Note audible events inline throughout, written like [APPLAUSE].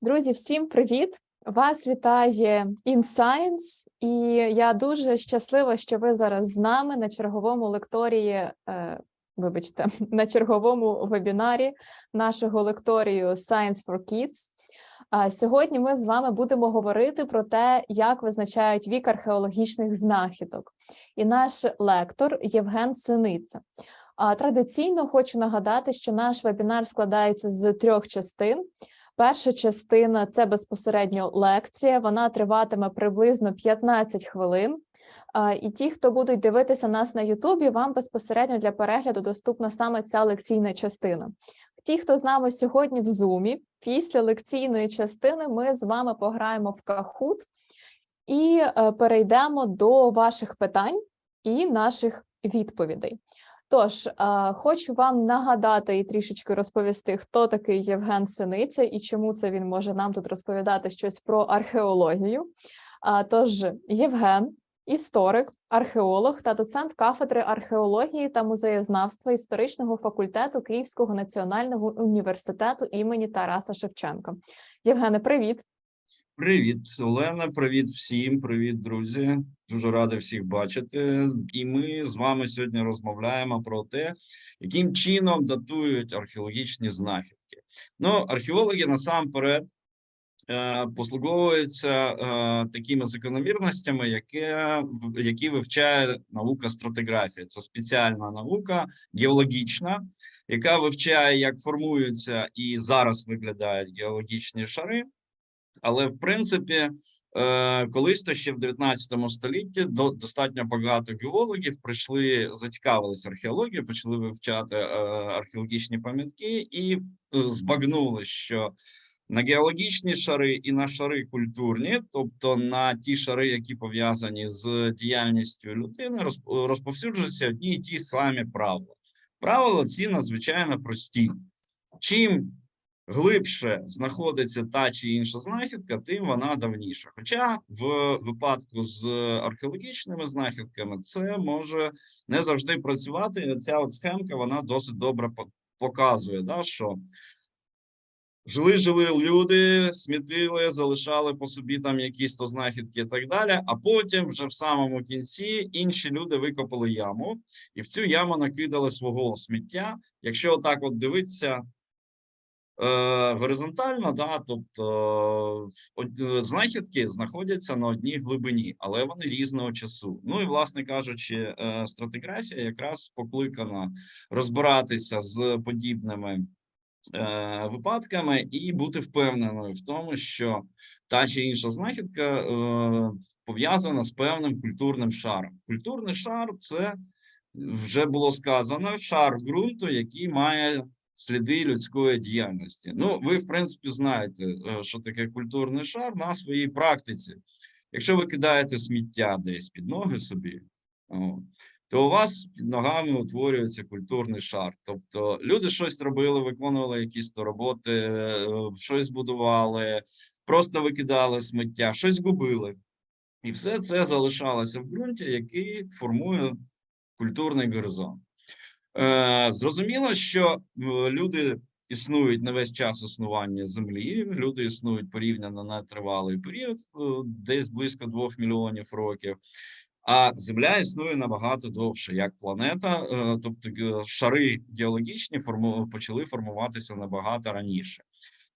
Друзі, всім привіт! Вас вітає InScience, і я дуже щаслива, що ви зараз з нами на черговому лекторії. Е, вибачте, [LAUGHS] на черговому вебінарі нашого лекторію Science for Kids. А сьогодні ми з вами будемо говорити про те, як визначають вік археологічних знахідок. І наш лектор Євген Синиця. А традиційно хочу нагадати, що наш вебінар складається з трьох частин. Перша частина це безпосередньо лекція. Вона триватиме приблизно 15 хвилин. І ті, хто будуть дивитися нас на Ютубі, вам безпосередньо для перегляду доступна саме ця лекційна частина. Ті, хто з нами сьогодні в Зумі, після лекційної частини ми з вами пограємо в Кахут і е, перейдемо до ваших питань і наших відповідей. Тож хочу вам нагадати і трішечки розповісти, хто такий Євген Синиця і чому це він може нам тут розповідати щось про археологію. Тож, Євген, історик, археолог та доцент кафедри археології та музеєзнавства історичного факультету Київського національного університету імені Тараса Шевченка. Євгене, привіт! Привіт, Олена. Привіт всім. Привіт, друзі. Дуже радий всіх бачити. І ми з вами сьогодні розмовляємо про те, яким чином датують археологічні знахідки. Ну, археологи насамперед е, послуговуються е, такими закономірностями, яке, які вивчає наука стратиграфія. Це спеціальна наука геологічна, яка вивчає, як формуються і зараз виглядають геологічні шари. Але в принципі, е, колись то ще в 19 столітті до достатньо багато геологів прийшли, зацікавилися археологією, почали вивчати е, археологічні пам'ятки і е, збагнули, що на геологічні шари і на шари культурні, тобто на ті шари, які пов'язані з діяльністю людини, розповсюджуються одні і ті самі правила. Правила ці надзвичайно прості. Чим глибше знаходиться та чи інша знахідка, тим вона давніша. Хоча в випадку з археологічними знахідками це може не завжди працювати. Ця от схемка вона досить добре показує, да, що жили жили люди, смітили, залишали по собі там якісь то знахідки і так далі. А потім, вже в самому кінці, інші люди викопали яму, і в цю яму накидали свого сміття. Якщо отак от дивитися. Е, горизонтально, да, тобто е, знахідки знаходяться на одній глибині, але вони різного часу. Ну і, власне кажучи, е, стратиграфія якраз покликана розбиратися з подібними випадками і бути впевненою в тому, що та чи інша знахідка пов'язана з певним культурним шаром. Культурний шар це вже було сказано шар ґрунту, який має сліди людської діяльності. Ну, ви, в принципі, знаєте, е, що таке культурний шар на своїй практиці. Якщо ви кидаєте сміття десь під ноги собі, то у вас під ногами утворюється культурний шар. Тобто люди щось робили, виконували якісь то роботи, е, щось будували, просто викидали сміття, щось губили. І все це залишалося в ґрунті, який формує культурний горизонт. Е, зрозуміло, що е, люди існують не весь час існування землі. Люди існують порівняно на тривалий період, е, десь близько двох мільйонів років. А земля існує набагато довше як планета, тобто шари геологічні форму почали формуватися набагато раніше.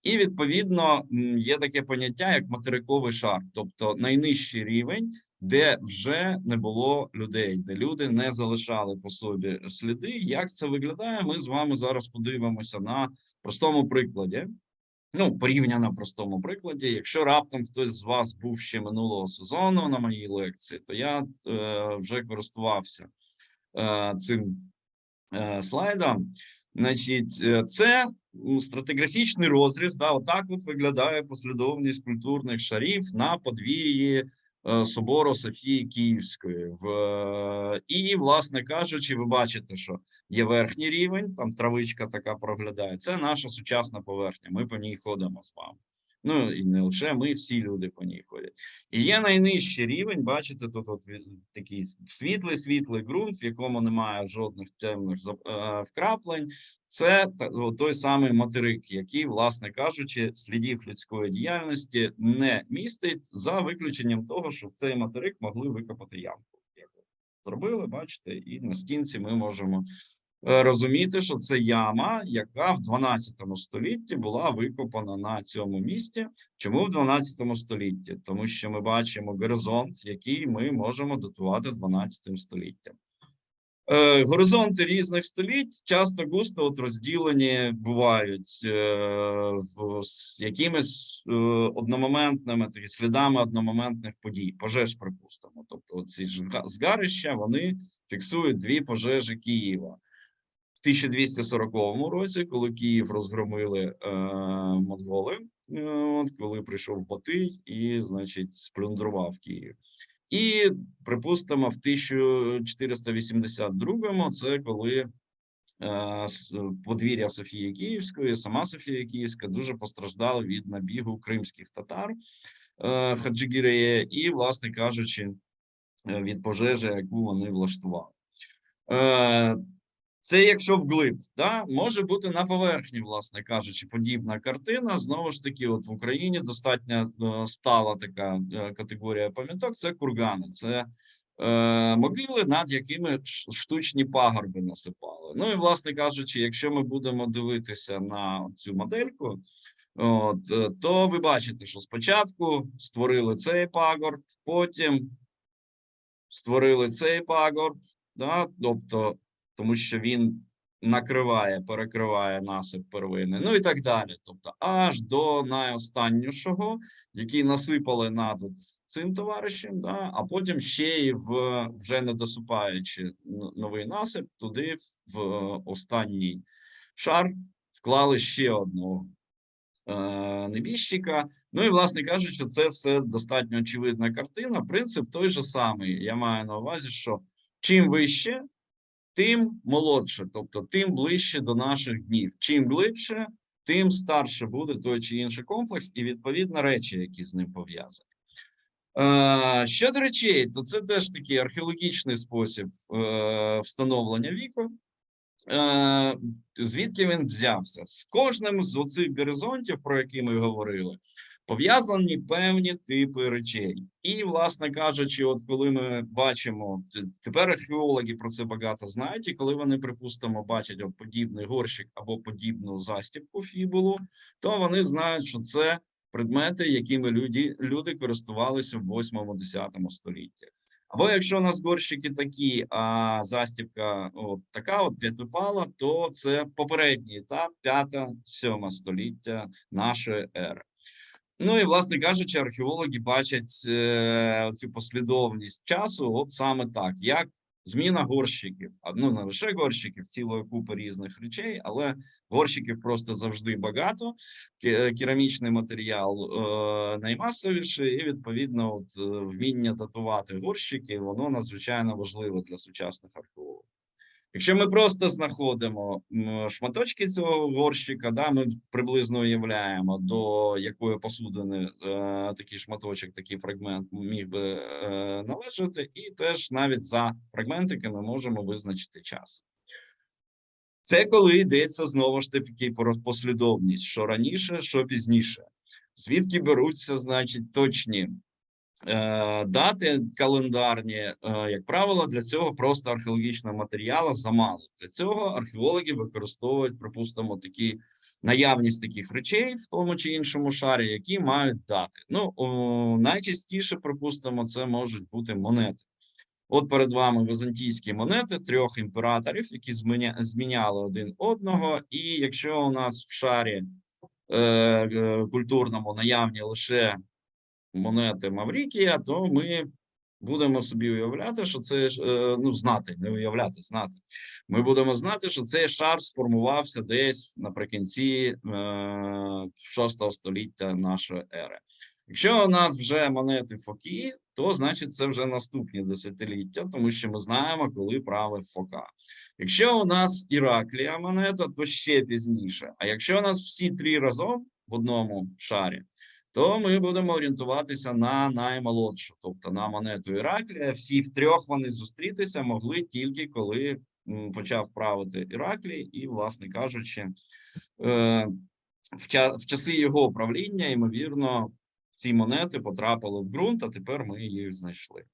І відповідно є таке поняття як материковий шар, тобто найнижчий рівень де вже не було людей, де люди не залишали по собі сліди. Як це виглядає? Ми з вами зараз подивимося на простому прикладі. Ну, порівняно простому прикладі. Якщо раптом хтось з вас був ще минулого сезону на моїй лекції, то я е, вже користувався е, цим е, слайдом. Значить, е, це стратиграфічний розріз. Да, Отак от виглядає послідовність культурних шарів на подвір'ї собору Софії Київської. В, І, власне кажучи, ви бачите, що є верхній рівень, там травичка така проглядає. Це наша сучасна поверхня. Ми по ній ходимо з вами. Ну і не лише ми, всі люди по ній ходять. І є найнижчий рівень. Бачите, тут от такий світлий, світлий ґрунт, в якому немає жодних темних е, вкраплень. Це той самий материк, який, власне кажучи, слідів людської діяльності не містить за виключенням того, що в цей материк могли викопати ямку. Зробили, бачите, і на стінці ми можемо розуміти, що це яма, яка в 12 столітті була викопана на цьому місці. Чому в 12 столітті? Тому що ми бачимо горизонт, який ми можемо датувати 12 століттям. Е, горизонти різних століть часто густо от розділені бувають е, з якимись е, одномоментними такі слідами одномоментних подій, пожеж, припустимо. Тобто, ці згарища вони фіксують дві пожежі Києва. В 1240 році, коли Київ розгромили е, монголи, е, коли прийшов Батий і, значить, сплюндрував Київ. І припустимо, в 1482-му це коли е, подвір'я Софії Київської, сама Софія Київська дуже постраждала від набігу кримських татар е, Хаджигірея, і, власне кажучи, е, від пожежі, яку вони влаштували. Це якщо вглиб, да? може бути на поверхні, власне кажучи, подібна картина. Знову ж таки, от в Україні достатньо е, стала така е, категорія пам'яток. Це кургани, це е, могили, над якими штучні пагорби насипали. Ну і власне кажучи, якщо ми будемо дивитися на цю модельку, от, е, то ви бачите, що спочатку створили цей пагорб, потім створили цей пагорб, да? тобто тому що він накриває, перекриває насип первини, ну і так далі. Тобто, аж до найостаннішого, який насипали над цим товаришем, да, а потім ще й в вже не досипаючи новий насип, туди в останній шар вклали ще одного е, небіжчика. Ну і, власне кажучи, це все достатньо очевидна картина. Принцип той же самий. Я маю на увазі, що чим вище, тим молодше, тобто тим ближче до наших днів. Чим глибше, тим старше буде той чи інший комплекс, і відповідно речі, які з ним пов'язані. Е, щодо речей, то це теж такий археологічний спосіб е, встановлення віку. Е, звідки він взявся? З кожним з оцих горизонтів, про які ми говорили, пов'язані певні типи речей. І, власне кажучи, от коли ми бачимо, тепер археологи про це багато знають, і коли вони, припустимо, бачать подібний горщик або подібну застібку фібулу, то вони знають, що це предмети, якими люди, люди користувалися в 8-10 столітті. Або якщо у нас горщики такі, а застібка от така, от п'ятипала, то це попередній етап 5-7 століття нашої ери. Ну і власне кажучи, археологи бачать е, цю послідовність часу, от саме так, як зміна горщиків. Ну не лише горщиків, цілої купи різних речей, але горщиків просто завжди багато. Керамічний матеріал е, наймасовіший, і відповідно, от е, вміння датувати горщики, воно надзвичайно важливе для сучасних археологів. Якщо ми просто знаходимо шматочки цього горщика, да, ми приблизно уявляємо, до якої посудини е, такий шматочок, такий фрагмент міг би е, належати, і теж навіть за фрагментики ми можемо визначити час. Це коли йдеться знову ж таки про послідовність, що раніше, що пізніше. Звідки беруться, значить, точні дати календарні, е, як правило, для цього просто археологічного матеріалу замало. Для цього археологи використовують, припустимо, такі наявність таких речей в тому чи іншому шарі, які мають дати. Ну о, найчастіше, припустимо, це можуть бути монети. От перед вами візантійські монети трьох імператорів, які зміняли один одного. І якщо у нас в шарі е, е, культурному наявні лише монети Маврікія, то ми будемо собі уявляти, що це е, ну знати, не уявляти, знати. Ми будемо знати, що цей шар сформувався десь наприкінці е, 6 століття нашої ери. Якщо у нас вже монети Фокі, то значить це вже наступні десятиліття, тому що ми знаємо, коли правив Фока. Якщо у нас Іраклія монета, то ще пізніше. А якщо у нас всі три разом в одному шарі, то ми будемо орієнтуватися на наймолодшу, тобто на монету Іраклія. Всі втрьох вони зустрітися могли тільки коли почав правити Іраклій, і, власне кажучи, е, в, часи його правління, ймовірно, ці монети потрапили в ґрунт, а тепер ми їх знайшли.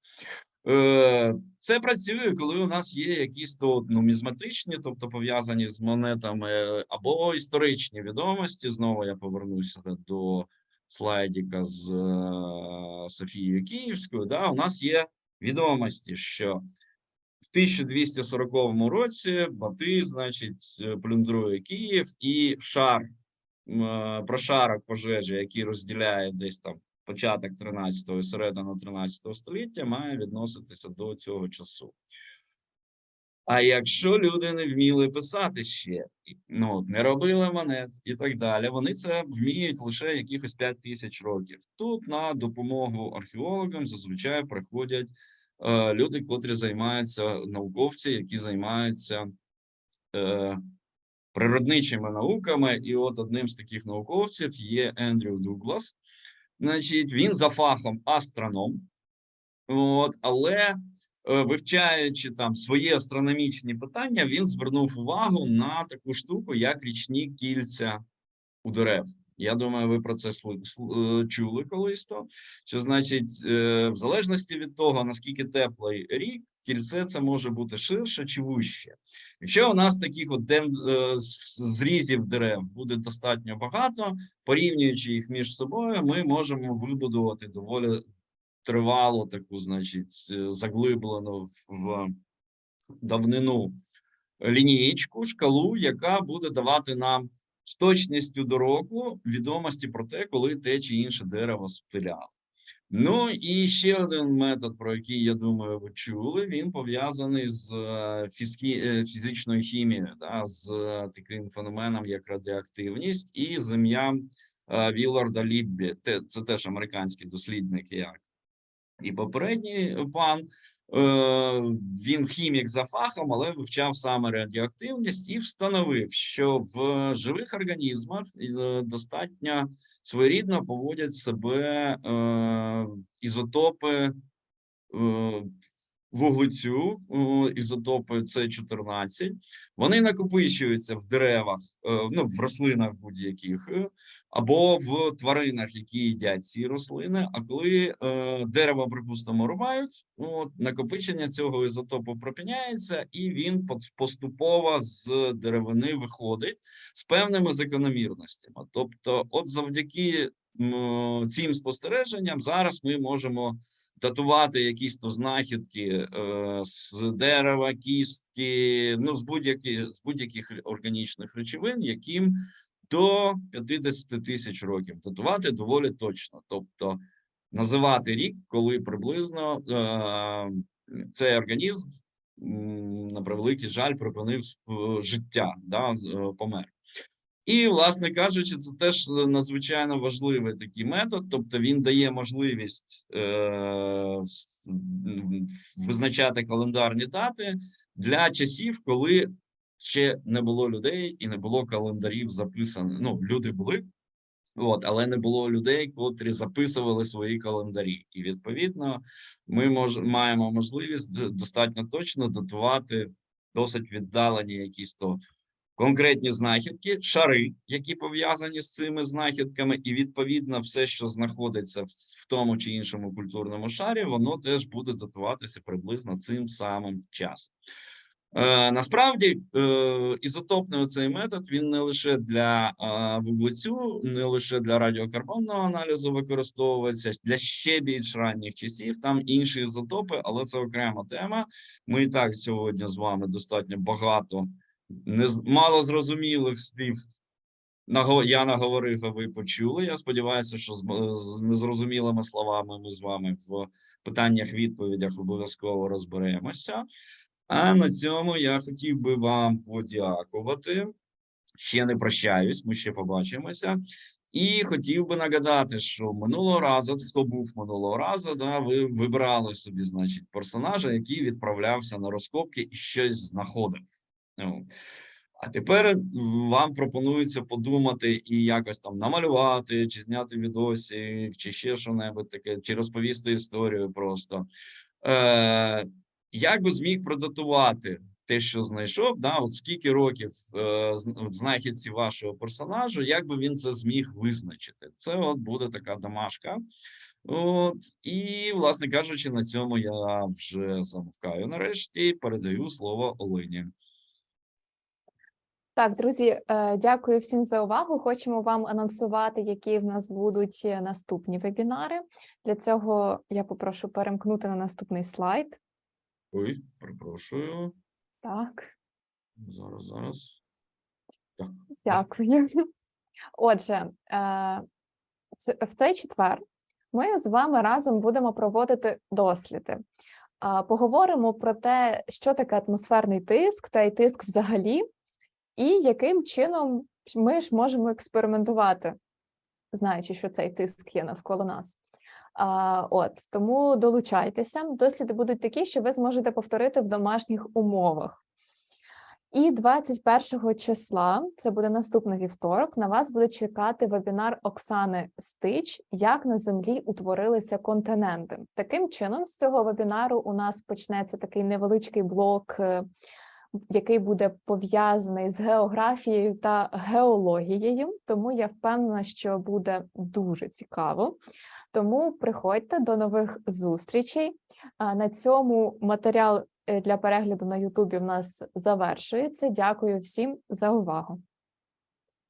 Е, Це працює, коли у нас є якісь то нумізматичні, тобто пов'язані з монетами, або історичні відомості. Знову я повернуся до слайдіка з е, Софією Київською. Да, у нас є відомості, що в 1240 році Батий, значить, е, плюндрує Київ і шар е, прошарок пожежі, який розділяє десь там початок 13-го і середина 13 століття, має відноситися до цього часу. А якщо люди не вміли писати ще, ну не робили монет і так далі, вони це вміють лише якихось 5 тисяч років. Тут на допомогу археологам зазвичай приходять е, люди, котрі займаються науковці, які займаються е, природничими науками. І от одним з таких науковців є Ендрю Дуглас. Значить, він за фахом астроном, от, але вивчаючи там свої астрономічні питання, він звернув увагу на таку штуку, як річні кільця у дерев. Я думаю, ви про це е, чули колись то. Що значить, е, в залежності від того, наскільки теплий рік, кільце це може бути ширше чи вище. Якщо у нас таких от ден, е, зрізів дерев буде достатньо багато, порівнюючи їх між собою, ми можемо вибудувати доволі тривалу таку, значить, е, заглиблену в давнину лінієчку, шкалу, яка буде давати нам з точністю до року відомості про те, коли те чи інше дерево спиляло. Ну і ще один метод, про який я думаю, ви чули. Він пов'язаний з е, фізкі, е, фізичною хімією, да, з таким феноменом, як радіоактивність, і з ім'ям е, Ліббі. Це теж американський дослідник, як і попередній пан. Е, Він хімік за фахом, але вивчав саме радіоактивність і встановив, що в живих організмах е, достатньо своєрідно поводять себе е, ізотопи вуглецю, ізотопи С14. Вони накопичуються в деревах, е, ну, в рослинах будь-яких, е, або в тваринах, які їдять ці рослини. А коли е, дерево, припустимо, рубають, от, накопичення цього ізотопу припиняється, і він поступово з деревини виходить з певними закономірностями. Тобто, от завдяки цим спостереженням зараз ми можемо датувати якісь то знахідки е, з дерева, кістки, ну з будь-які з будь-яких органічних речовин, яким до 50 тисяч років датувати доволі точно. Тобто називати рік, коли приблизно е, цей організм на превеликий жаль припинив життя, да, е, помер. І, власне кажучи, це теж надзвичайно важливий такий метод, тобто він дає можливість е, визначати календарні дати для часів, коли ще не було людей і не було календарів записаних. Ну, люди були, от, але не було людей, котрі записували свої календарі. І відповідно ми мож, маємо можливість достатньо точно датувати досить віддалені якісь то конкретні знахідки, шари, які пов'язані з цими знахідками, і відповідно все, що знаходиться в, тому чи іншому культурному шарі, воно теж буде датуватися приблизно цим самим часом. Е, насправді е, ізотопний цей метод він не лише для е, вуглецю, не лише для радіокарбонного аналізу використовується для ще більш ранніх часів. Там інші ізотопи, але це окрема тема. Ми і так сьогодні з вами достатньо багато не мало зрозумілих слів. Я наговорив, а ви почули. Я сподіваюся, що з, незрозумілими словами ми з вами в питаннях-відповідях обов'язково розберемося. А на цьому я хотів би вам подякувати. Ще не прощаюсь, ми ще побачимося. І хотів би нагадати, що минулого разу, хто був минулого разу, да, ви вибрали собі, значить, персонажа, який відправлявся на розкопки і щось знаходив. Ну, А тепер вам пропонується подумати і якось там намалювати, чи зняти відосик, чи ще що-небудь таке, чи розповісти історію просто. Е, як би зміг продатувати те, що знайшов, да, от скільки років е, знахідці вашого персонажу, як би він це зміг визначити? Це от буде така домашка. От, і, власне кажучи, на цьому я вже замовкаю. Нарешті передаю слово Олені. Так, друзі, е, дякую всім за увагу. Хочемо вам анонсувати, які в нас будуть е, наступні вебінари. Для цього я попрошу перемкнути на наступний слайд. Ой, перепрошую. Так. Зараз, зараз. Так. Дякую. Отже, е, в цей четвер ми з вами разом будемо проводити досліди. Поговоримо про те, що таке атмосферний тиск та й тиск взагалі, і яким чином ми ж можемо експериментувати, знаючи, що цей тиск є навколо нас. А, От тому долучайтеся. Досліди будуть такі, що ви зможете повторити в домашніх умовах. І 21 числа, це буде наступний вівторок. На вас буде чекати вебінар Оксани Стич, як на землі утворилися континенти. Таким чином, з цього вебінару у нас почнеться такий невеличкий блок, е, який буде пов'язаний з географією та геологією. Тому я впевнена, що буде дуже цікаво. Тому приходьте до нових зустрічей. На цьому матеріал е, для перегляду на Ютубі в нас завершується. Дякую всім за увагу.